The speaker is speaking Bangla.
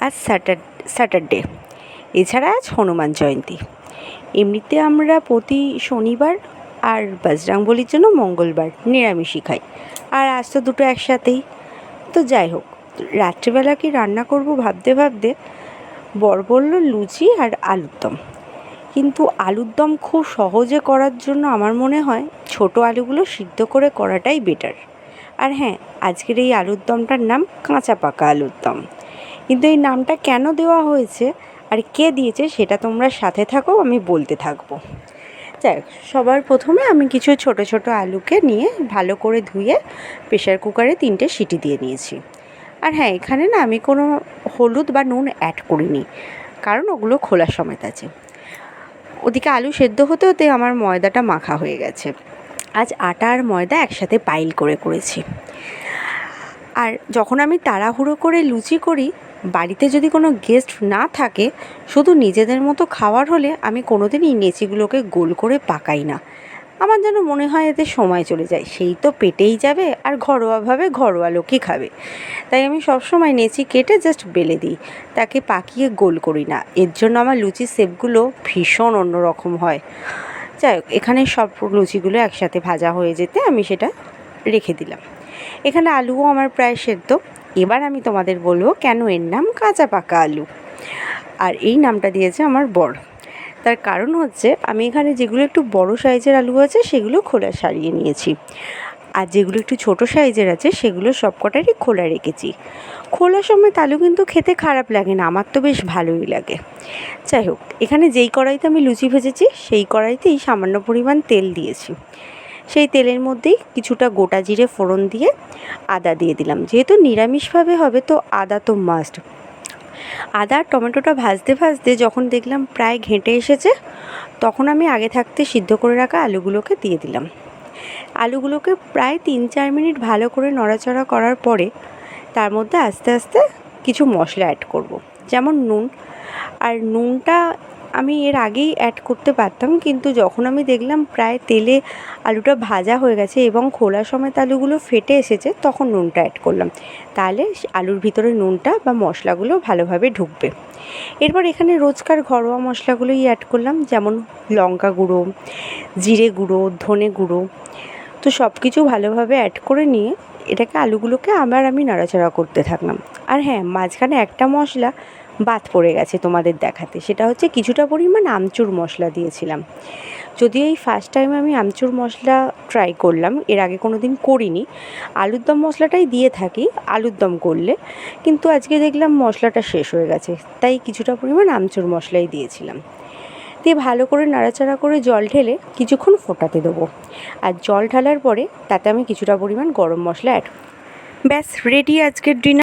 আজ স্যাটার স্যাটারডে এছাড়া আজ হনুমান জয়ন্তী। এমনিতে আমরা প্রতি শনিবার আর বজরংবলির জন্য মঙ্গলবার নিরামিষই খাই। আর আজ তো দুটো একসাথেই। তো যাই হোক, রাত্রিবেলা কি রান্না করব ভাবতে ভাবতে বর বলল লুচি আর আলুর দম। কিন্তু আলুর দম খুব সহজে করার জন্য আমার মনে হয় ছোটো আলুগুলো সিদ্ধ করে করাটাই বেটার আর হ্যাঁ আজকের এই আলুর দমটার নাম কাঁচা পাকা আলুর দম। কিন্তু এই নামটা কেন দেওয়া হয়েছে আর কে দিয়েছে সেটা তোমরা সাথে থাকো, আমি বলতে থাকব। যাই সবার প্রথমে আমি কিছু ছোট ছোট আলুকে নিয়ে ভালো করে ধুয়ে প্রেশার কুকারে তিনটে সিটি দিয়ে নিয়েছি। আর হ্যাঁ এখানে না আমি কোনো হলুদ বা নুন অ্যাড করিনি, কারণ ওগুলো খোলা সমেত আছে। ওদিকে আলু সেদ্ধ হতে হতে আমার ময়দাটা মাখা হয়ে গেছে। আজ আটা আর ময়দা একসাথে পাইল করে করেছি। আর যখন আমি তাড়াহুড়ো করে লুচি করি বাড়িতে যদি কোনো গেস্ট না থাকে, শুধু নিজেদের মতো খাওয়ার হলে আমি কোনো কোনোদিনই নেচিগুলোকে গোল করে পাকাই না। আমার যেন মনে হয় এতে সময় চলে যায়। সেই তো পেটেই যাবে আর ঘরোয়াভাবে ঘরোয়া লোকই খাবে। তাই আমি সবসময় নেচি কেটে জাস্ট বেলে দিই। তাকে পাকিয়ে গোল করি না। এর জন্য আমার লুচি সেপগুলো ভীষণ অন্যরকম হয়। যাই হোক, এখানে সব লুচিগুলো একসাথে ভাজা হয়ে যেতে আমি সেটা রেখে দিলাম। এখানে আলুও আমার প্রায় সেদ্ধ। এবার আমি তোমাদের বলব কেন এর নাম কাঁচা পাকা আলু? আর এই নামটা দিয়েছে আমার বর। তার কারণ হচ্ছে আমি এখানে যেগুলো একটু বড় সাইজের আলু আছে, সেগুলো খোলা সারিয়ে নিয়েছি। আর যেগুলো একটু ছোট সাইজের আছে, সেগুলো সবকটারই খোলা রেখেছি। খোলা সমেত আলু কিন্তু খেতে খারাপ লাগে না, আমার তো বেশ ভালোই লাগে। যাই হোক, এখানে যেই কড়াইতে আমি লুচি ভেজেছি, সেই কড়াইতেই সামান্য পরিমাণ তেল দিয়েছি। সেই তেলের মধ্যেই কিছুটা গোটা জিরে ফোড়ন দিয়ে আদা দিয়ে দিলাম। যেহেতু নিরামিষভাবে হবে তো আদা তো মাস্ট আদা আর টমেটোটা ভাজতে ভাজতে যখন দেখলাম প্রায় ঘেঁটে এসেছে, তখন আমি আগে থাকতে সিদ্ধ করে রাখা আলুগুলোকে দিয়ে দিলাম। আলুগুলোকে প্রায় তিন চার মিনিট ভালো করে নড়াচড়া করার পরে তার মধ্যে আস্তে আস্তে কিছু মশলা অ্যাড করব। যেমন নুন। আর নুনটা আমি এর আগেই অ্যাড করতে পারতাম, কিন্তু যখন আমি দেখলাম প্রায় তেলে আলুটা ভাজা হয়ে গেছে এবং খোলা সমেত আলুগুলো ফেটে এসেছে, তখন নুনটা অ্যাড করলাম। তাহলে আলুর ভিতরে নুনটা বা মশলাগুলো ভালোভাবে ঢুকবে। এরপর এখানে রোজকার ঘরোয়া মশলাগুলোই অ্যাড করলাম, যেমন লঙ্কা গুঁড়ো, জিরে গুঁড়ো, ধনে গুঁড়ো। তো সব কিছু ভালোভাবে অ্যাড করে নিয়ে এটাকে আলুগুলোকে আবার আমি নাড়াচাড়া করতে থাকলাম। আর হ্যাঁ মাঝখানে একটা মশলা বাদ পড়ে গেছে তোমাদের দেখাতে। সেটা হচ্ছে কিছুটা পরিমাণ আমচুর মশলা দিয়েছিলাম। যদিও এই ফার্স্ট টাইম আমি আমচুর মশলা ট্রাই করলাম, এর আগে কোনো দিন করিনি। আলুর দম মশলাটাই দিয়ে থাকি, আলুর দম করলে। কিন্তু আজকে দেখলাম মশলাটা শেষ হয়ে গেছে, তাই কিছুটা পরিমাণ আমচুর মশলাই দিয়েছিলাম। দিয়ে ভালো করে নাড়াচাড়া করে জল ঢেলে কিছুক্ষণ ফোটাতে দেবো। আর জল ঢালার পরে তাতে আমি কিছুটা পরিমাণ গরম মশলা অ্যাড ব্যাস রেডি আজকের ডিনার